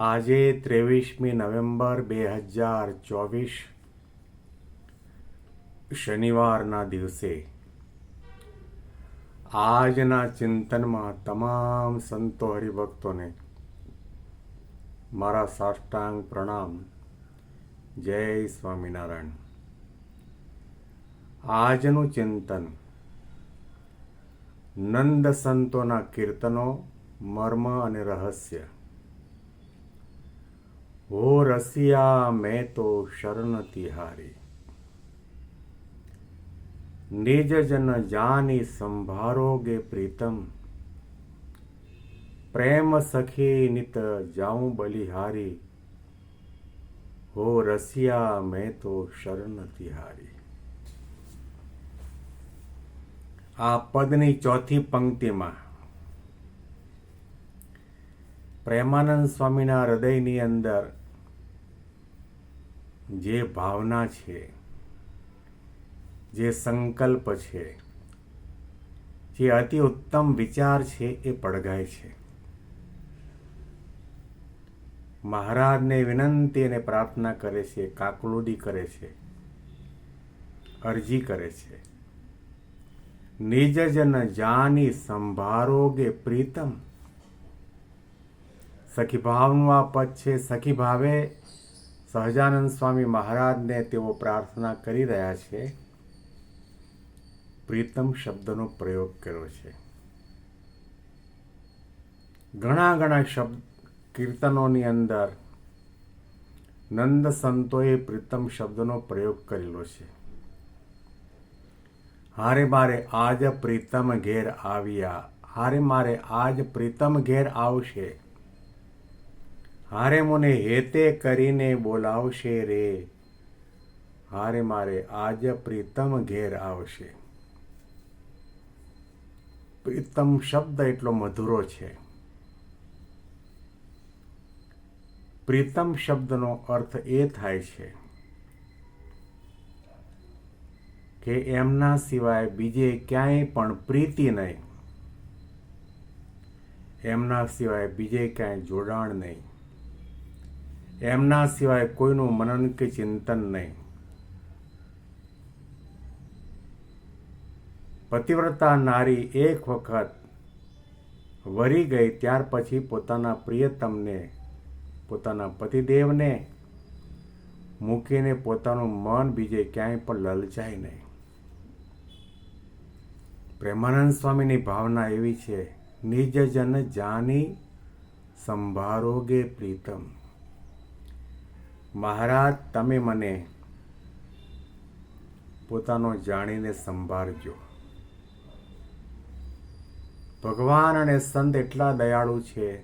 આજે ત્રેવીસમી નવેમ્બર બે હજાર ચોવીસ, શનિવારના દિવસે. આજના ચિંતનમાં તમામ સંતો હરિભક્તોને મારા સાષ્ટાંગ પ્રણામ. જય સ્વામિનારાયણ. આજનું ચિંતન નંદ સંતોના કીર્તનો, મર્મ અને રહસ્ય. હો રસિયા, મેં તો શરણ તિહારી. નિજ જન જાની સંભારોગે પ્રીતમ. પ્રેમ સખી નિત જાઉં બલિહારી. હો રસિયા, મેં તો શરણ તિહારી. આ પદની ચોથી પંક્તિમાં પ્રેમાનંદ સ્વામીના હૃદયની અંદર જે ભાવના છે, જે સંકલ્પ છે, જે અતિ ઉત્તમ વિચાર છે એ પડઘાય છે. મહારાજને વિનંતી અને પ્રાર્થના કરે છે, કાકલુદી કરે છે, અરજી કરે છે. નિજ જન જાની સંભારોગે પ્રીતમ સખી ભાવનું આ પદ છે. સખી ભાવે સહજાનંદ સ્વામી મહારાજને તેઓ પ્રાર્થના કરી રહ્યા છે. પ્રીતમ શબ્દનો પ્રયોગ કર્યો છે. ઘણા ઘણા શબ્દ કીર્તનોની અંદર નંદ સંતોએ પ્રીતમ શબ્દનો પ્રયોગ કરેલો છે. હારે મારે આજ પ્રીતમ ઘેર આવ્યા. હારે મારે આજ પ્રીતમ ઘેર આવશે. હારે મને હેતે કરીને બોલાવશે રે. હારે મારે આજ પ્રીતમ ઘેર આવશે. પ્રીતમ શબ્દ એટલો મધુરો છે. પ્રીતમ શબ્દનો અર્થ એ થાય છે કે એમના સિવાય બીજે ક્યાંય પણ પ્રીતિ નહીં. એમના સિવાય બીજે ક્યાંય જોડાણ નહીં. એમના સિવાય કોઈનું મનન કે ચિંતન નહીં. પતિવ્રતા નારી એક વખત વરી ગઈ ત્યાર પછી પોતાના પ્રિયતમને, પોતાના પતિદેવને મૂકીને પોતાનું મન બીજે ક્યાંય પણ લલચાય નહીં. પ્રેમાનંદ સ્વામીની ભાવના એવી છે, નિજ જન જાની સંભારોગે પ્રીતમ. મહારાજ, તમે મને પોતાનો જાણીને સંભાળજો. ભગવાન અને સંત એટલા દયાળુ છે.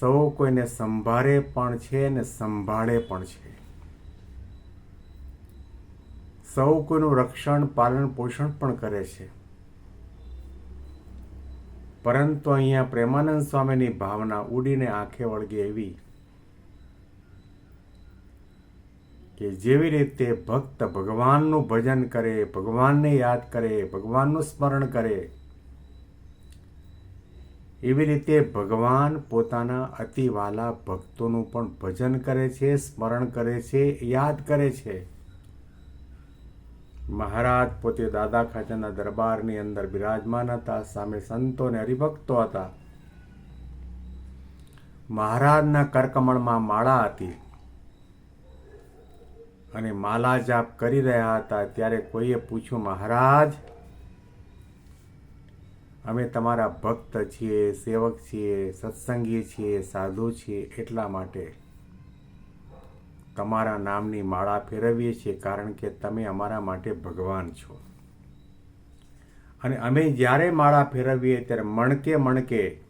સૌ કોઈને સંભાળે પણ છે ને સંભાળે પણ છે. સૌ કોઈનું રક્ષણ, પાલન, પોષણ પણ કરે છે. પરંતુ અહીંયા પ્રેમાનંદ સ્વામીની ભાવના ઉડીને આંખે વળગે એવી કે જેવી રીતે ભક્ત ભગવાનનું ભજન કરે, ભગવાનને યાદ કરે, ભગવાનનું સ્મરણ કરે, એવી રીતે ભગવાન પોતાના અતિવાલા ભક્તોનું પણ ભજન કરે છે, સ્મરણ કરે છે, યાદ કરે છે. મહારાજ પોતે દાદા ખાચાના દરબારની અંદર બિરાજમાન હતા, સામે સંતો અને હરિભક્તો હતા. મહારાજના કરકમળમાં માળા હતી. અને માલા જાપ કરી રહ્યા હતા, ત્યારે કોઈએ પૂછ્યું, મહારાજ, અમે તમારા ભક્ત છીએ, સેવક છીએ, સત્સંગી છીએ, સાધુ છીએ, એટલા માટે તમારા નામની માળા ફેરવીએ છીએ, કારણ કે તમે અમારા માટે ભગવાન છો. અને અમે જ્યારે માળા ફેરવીએ ત્યારે મણકે મણકે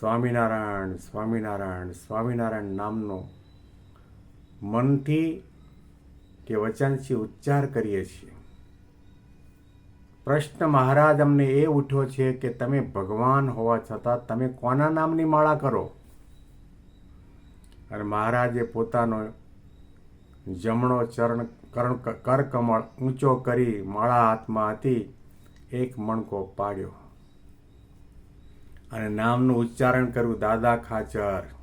સ્વામિનારાયણ સ્વામિનારાયણ સ્વામિનારાયણ નામનો મનથી કે વચનથી ઉચ્ચાર કરીએ છીએ. પ્રશ્ન મહારાજ, અમને એ ઉઠ્યો છે કે તમે ભગવાન હોવા છતાં તમે કોના નામની માળા કરો? અને મહારાજે પોતાનો જમણો ચરણ કરણ કરકમળ ઊંચો કરી માળા હાથમાં હતી એક મણકો પાડ્યો. અને નામનું ઉચ્ચારણ કર્યું, દાદા ખાચર.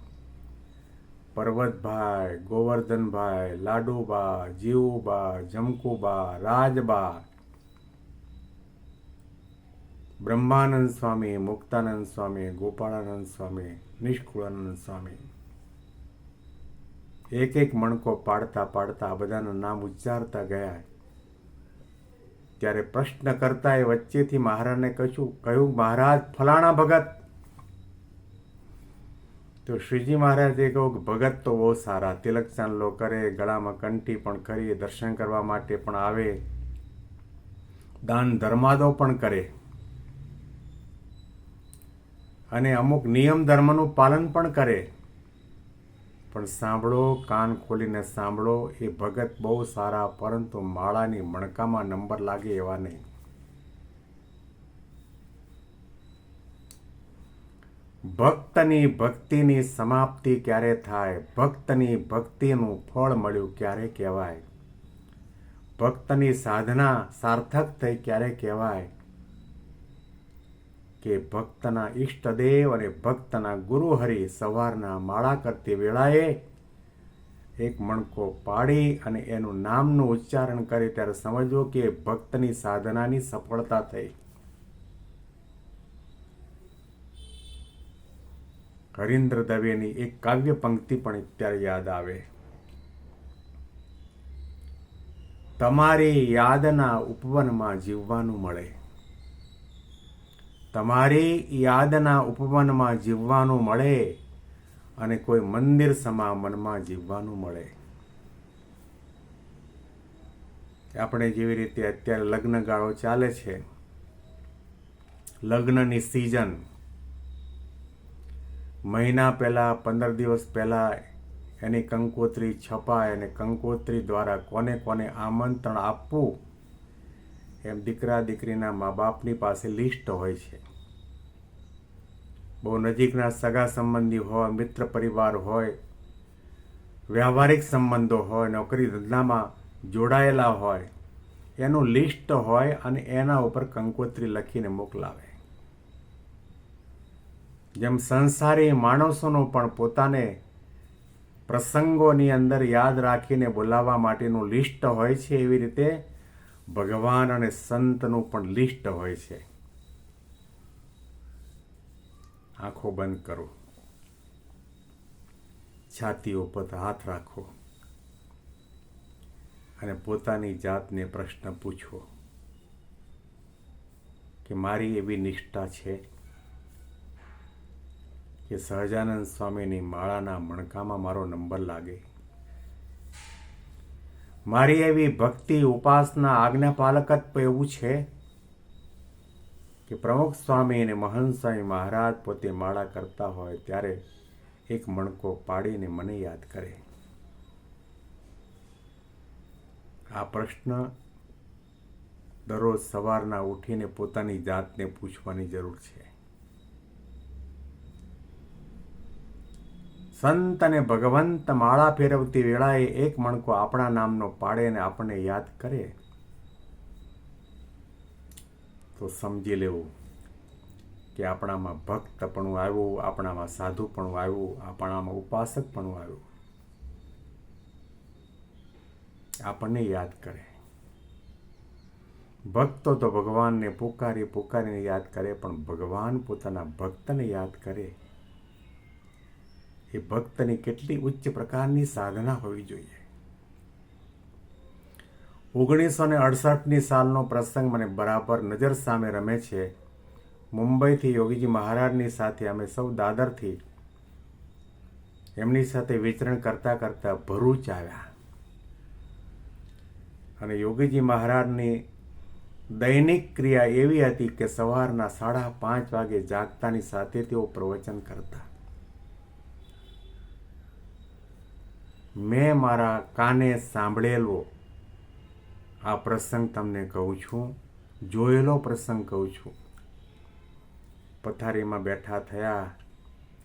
પર્વતભાઈ, ગોવર્ધનભાઈ, લાડુબા, જીવુબા, જમકુબા, રાજબા, બ્રહ્માનંદ સ્વામી, મુક્તાનંદ સ્વામી, ગોપાળાનંદ સ્વામી, નિષ્કુળાનંદ સ્વામી. એક એક મણકો પાડતા પાડતા આ બધાના નામ ઉચ્ચારતા ગયા. ત્યારે પ્રશ્ન કરતા એ વચ્ચેથી મહારાજને કહ્યું કહ્યું, મહારાજ, ફલાણા ભગત તો શ્રીજી મહારાજે કહ્યું કે ભગત તો બહુ સારા. તિલક ચાંદલો કરે, ગળામાં કંઠી પણ કરી, દર્શન કરવા માટે પણ આવે. દાન ધર્માદો પણ કરે. અને અમુક નિયમ ધર્મનું પાલન પણ કરે. પણ સાંભળો, કાન ખોલીને સાંભળો, એ ભગત બહુ સારા, પરંતુ માળાની મણકામાં નંબર લાગે એવા નહીં. ભક્તની ભક્તિની સમાપ્તિ ક્યારે થાય? ભક્તની ભક્તિનું ફળ મળ્યું ક્યારે કહેવાય? ભક્તની સાધના સાર્થક થઈ ક્યારે કહેવાય? કે ભક્તના ઈષ્ટદેવ અને ભક્તના ગુરુહરિ સવારના માળા કરતી વેળાએ એક મણકો પાડી અને એનું નામનું ઉચ્ચારણ કરે ત્યારે સમજવો કે ભક્તની સાધનાની સફળતા થઈ. હરીન્દ્ર દવેની એક કાવ્ય પંક્તિ પણ અત્યારે યાદ આવે. તમારી યાદના ઉપવનમાં જીવવાનું મળે. તમારી યાદના ઉપવનમાં જીવવાનું મળે અને કોઈ મંદિર સમા મનમાં જીવવાનું મળે. આપણે જેવી રીતે અત્યારે લગ્નગાળો ચાલે છે, લગ્નની સિઝન મહિના પહેલાં, પંદર દિવસ પહેલાં એની કંકોત્રી છપાય અને કંકોત્રી દ્વારા કોને કોને આમંત્રણ આપવું, એમ દીકરા દીકરીના મા બાપની પાસે લિસ્ટ હોય છે. બહુ નજીકના સગા સંબંધી હોય, મિત્ર પરિવાર હોય, વ્યવહારિક સંબંધો હોય, નોકરી ધંધામાં જોડાયેલા હોય, એનું લિસ્ટ હોય અને એના ઉપર કંકોત્રી લખીને મોકલાવે. જેમ સંસારી માણસોનું પણ પોતાને પ્રસંગોની અંદર યાદ રાખીને બોલાવવા માટેનું લિસ્ટ હોય છે એવી રીતે ભગવાન અને સંતનું પણ લિસ્ટ હોય છે. આંખો બંધ કરો. છાતી ઉપર હાથ રાખો. અને પોતાની જાતને પ્રશ્ન પૂછો કે મારી એવી નિષ્ઠા છે? કે સહજાનંદ સ્વામીની માળાના મણકામાં મારો નંબર લાગે. મારી એવી ભક્તિ ઉપાસના આજ્ઞાપાલકત્વ એવું છે કે પ્રમુખ સ્વામી અને મહંત સ્વામી મહારાજ પોતે માળા કરતા હોય ત્યારે એક મણકો પાડીને મને યાદ કરે. આ પ્રશ્ન દરરોજ સવારના ઉઠીને પોતાની જાતને પૂછવાની જરૂર છે. સંત અને ભગવંત માળા ફેરવતી વેળાએ એક મણકો આપણા નામનો પાડે અને આપણને યાદ કરે. તો સમજી લેવું કે આપણામાં ભક્તપણું આવ્યું, આપણામાં સાધુપણું આવ્યું, આપણામાં ઉપાસકપણું આવ્યું. આપણને યાદ કરે. ભક્તો તો ભગવાનને પુકારી પુકારીને યાદ કરે, પણ ભગવાન પોતાના ભક્તને યાદ કરે. એ ભક્તની કેટલી ઉચ્ચ પ્રકારની સાધના હોવી જોઈએ. ઓગણીસો ને અડસઠની સાલનો પ્રસંગ મને બરાબર નજર સામે રમે છે. મુંબઈથી યોગીજી મહારાજની સાથે અમે સૌ દાદરથી એમની સાથે વિચરણ કરતાં કરતાં ભરૂચ આવ્યા. અને યોગીજી મહારાજની દૈનિક ક્રિયા એવી હતી કે સવારના સાડા પાંચ વાગે જાગતાની સાથે તેઓ પ્રવચન કરતા. મેં મારા કાને સાંભળેલો આ પ્રસંગ તમને કહું છું, જોયેલો પ્રસંગ કહું છું. પથારીમાં બેઠા થયા,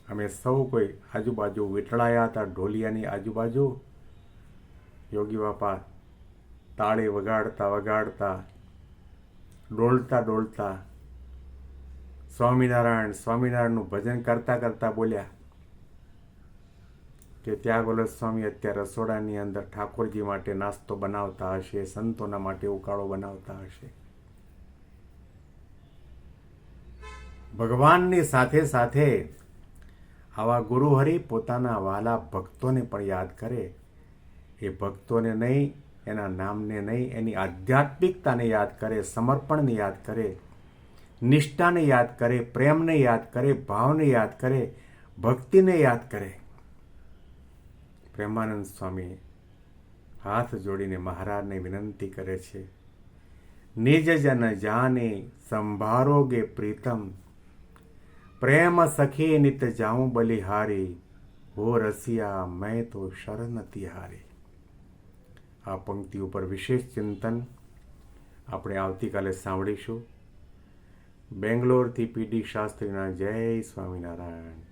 અમે સૌ કોઈ આજુબાજુ વીંટળાયા હતા, ઢોલિયાની આજુબાજુ. યોગી બાપા તાળી વગાડતા વગાડતા, ડોલતા ડોલતા, સ્વામિનારાયણ, સ્વામિનારાયણનું ભજન કરતાં કરતાં બોલ્યા કે ત્યાગોલ સ્વામી અત્યારે રસોડાની અંદર ઠાકોરજી માટે નાસ્તો બનાવતા હશે, સંતોના માટે ઉકાળો બનાવતા હશે. ભગવાનની સાથે સાથે આવા ગુરુહરિ પોતાના વાલા ભક્તોને પણ યાદ કરે. એ ભક્તોને નહીં, એના નામને નહીં, એની આધ્યાત્મિકતાને યાદ કરે, સમર્પણને યાદ કરે, નિષ્ઠાને યાદ કરે, પ્રેમને યાદ કરે, ભાવને યાદ કરે, ભક્તિને યાદ કરે. પ્રેમાનંદ સ્વામી હાથ જોડીને મહારાજને વિનંતી કરે છે, નિજ જન જાને સંભારોગે પ્રીતમ, પ્રેમ સખી નિત જાઉં બલિહારી, હો રસિયા મેં તો શરણ તિહારી. આ પંક્તિ ઉપર વિશેષ ચિંતન આપણે આવતીકાલે સાંભળીશું. બેંગ્લોરથી પીડી શાસ્ત્રીના જય સ્વામિનારાયણ.